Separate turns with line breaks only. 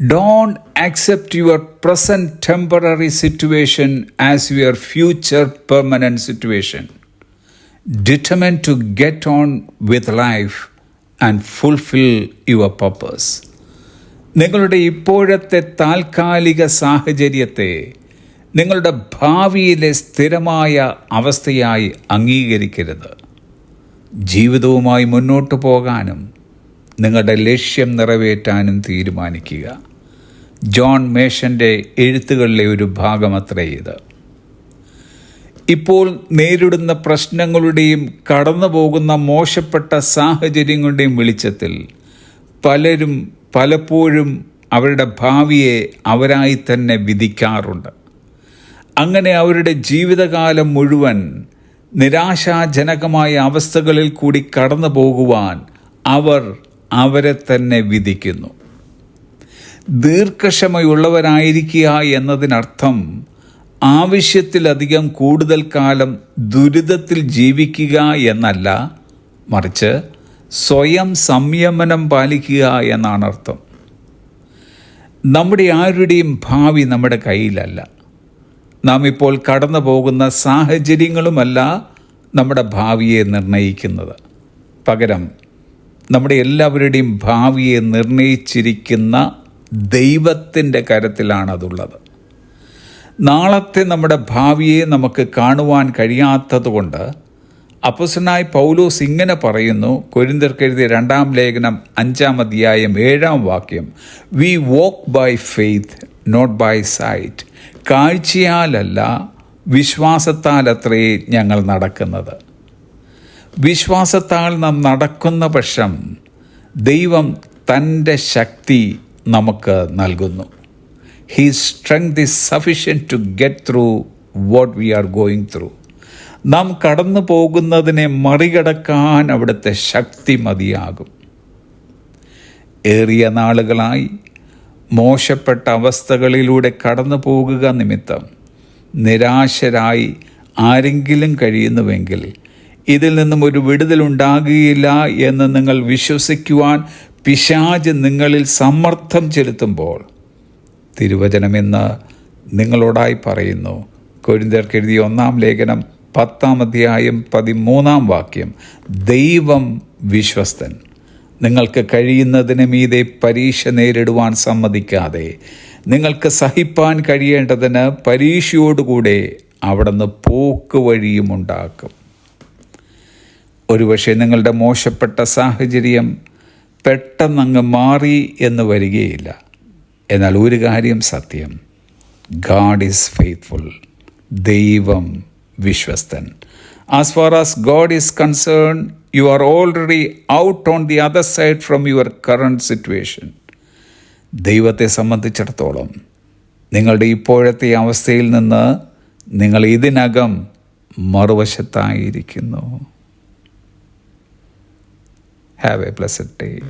Don't accept your present temporary situation as your future permanent situation. Determine to get on with life and fulfill your purpose. നിങ്ങളുടെ ഇപ്പോഴത്തെ താൽക്കാലിക സാഹചര്യത്തെ നിങ്ങളുടെ ഭാവിയിലെ സ്ഥിരമായ അവസ്ഥയായി അംഗീകരിക്കരുത് ജീവിതവുമായി മുന്നോട്ട് പോകാനും നിങ്ങളുടെ ലക്ഷ്യം നിറവേറ്റാനും തീരുമാനിക്കുക. ജോൺ മേഷന്റെ എഴുത്തുകളിലെ ഒരു ഭാഗമത്രേ ഇത്. ഇപ്പോൾ നേരിടുന്ന പ്രശ്നങ്ങളുടെയും കടന്നു പോകുന്ന മോശപ്പെട്ട സാഹചര്യങ്ങളുടെയും വെളിച്ചത്തിൽ പലരും പലപ്പോഴും അവരുടെ ഭാവിയെ അവരായി തന്നെ വിധിക്കാറുണ്ട്. അങ്ങനെ അവരുടെ ജീവിതകാലം മുഴുവൻ നിരാശാജനകമായ അവസ്ഥകളിൽ കൂടി കടന്നു പോകുവാൻ അവർ അവരെ തന്നെ വിധിക്കുന്നു. ദീർഘക്ഷമയുള്ളവരായിരിക്കുക എന്നതിനർത്ഥം ആവശ്യത്തിലധികം കൂടുതൽ കാലം ദുരിതത്തിൽ ജീവിക്കുക എന്നല്ല മറിച്ച് സ്വയം സംയമനം പാലിക്കുക എന്നാണ് അർത്ഥം നമ്മുടെ ആരുടെയും ഭാവി നമ്മുടെ കയ്യിലല്ല. നാം ഇപ്പോൾ കടന്നു പോകുന്ന സാഹചര്യങ്ങളുമല്ല നമ്മുടെ ഭാവിയെ നിർണയിക്കുന്നത്. പകരം നമ്മുടെ എല്ലാവരുടെയും ഭാവിയെ നിർണയിച്ചിരിക്കുന്ന ദൈവത്തിന്റെ കരത്തിലാണതുള്ളത് നാളത്തെ നമ്മുടെ ഭാവിയെ നമുക്ക് കാണുവാൻ കഴിയാത്തതുകൊണ്ട് അപ്പസനായി പൗലോസ് ഇങ്ങനെ പറയുന്നു കൊരിന്തർക്കെഴുതിയ രണ്ടാം ലേഖനം അഞ്ചാം അധ്യായം ഏഴാം വാക്യം we walk by faith not by sight കാഴ്ചയാലല്ല വിശ്വാസത്താലത്രേ ഞങ്ങൾ നടക്കുന്നത്. വിശ്വാസത്താൽ നാം നടക്കുന്ന പക്ഷം ദൈവം തന്റെ ശക്തി നമുക്ക് നൽകുന്നു. He strength is sufficient to get through what we are going through നാം കടന്നു പോകുന്നതിനെ മറികടക്കാൻ അവിടുത്തെ ശക്തി മതിയാകും. ഏറിയ നാളുകളായി മോശപ്പെട്ട അവസ്ഥകളിലൂടെ കടന്നു പോകുക നിമിത്തം നിരാശരായി ആരെങ്കിലും കഴിയുന്നുവെങ്കിൽ ഇതിൽ നിന്നും ഒരു വിടുതലുണ്ടാകുകയില്ല എന്ന് നിങ്ങൾ വിശ്വസിക്കുവാൻ പിശാജ് നിങ്ങളിൽ സമ്മർദ്ദം ചെലുത്തുമ്പോൾ തിരുവചനമെന്ന് നിങ്ങളോടായി പറയുന്നു. കൊരിന്തർക്ക് എഴുതിയ ഒന്നാം ലേഖനം പത്താം അധ്യായം പതിമൂന്നാം വാക്യം. ദൈവം വിശ്വസ്തൻ. നിങ്ങൾക്ക് കഴിയുന്നതിന് മീതെ പരീക്ഷ നേരിടുവാൻ സമ്മതിക്കാതെ നിങ്ങൾക്ക് സഹിപ്പാൻ കഴിയേണ്ടതിന് പരീക്ഷയോടുകൂടെ അവിടുന്ന് പോക്ക് വഴിയും ഉണ്ടാക്കും. ഒരുപക്ഷെ നിങ്ങളുടെ മോശപ്പെട്ട സാഹചര്യം പെട്ടെന്നങ്ങ് മാറി എന്ന് വരികയില്ല. എന്നാൽ ഒരു കാര്യം സത്യം. ഗാഡ് ഈസ് ഫെയ്ത്ത്ഫുൾ ദൈവം വിശ്വസ്തൻ. As far as God is concern you are already out on the other side from your current situation ദൈവത്തെ സംബന്ധിച്ചിടത്തോളം നിങ്ങളുടെ ഇപ്പോഴത്തെ അവസ്ഥയിൽ നിന്ന് നിങ്ങൾ ഇതിനകം മറുവശത്തായിരിക്കുന്നു. Have a blessed day.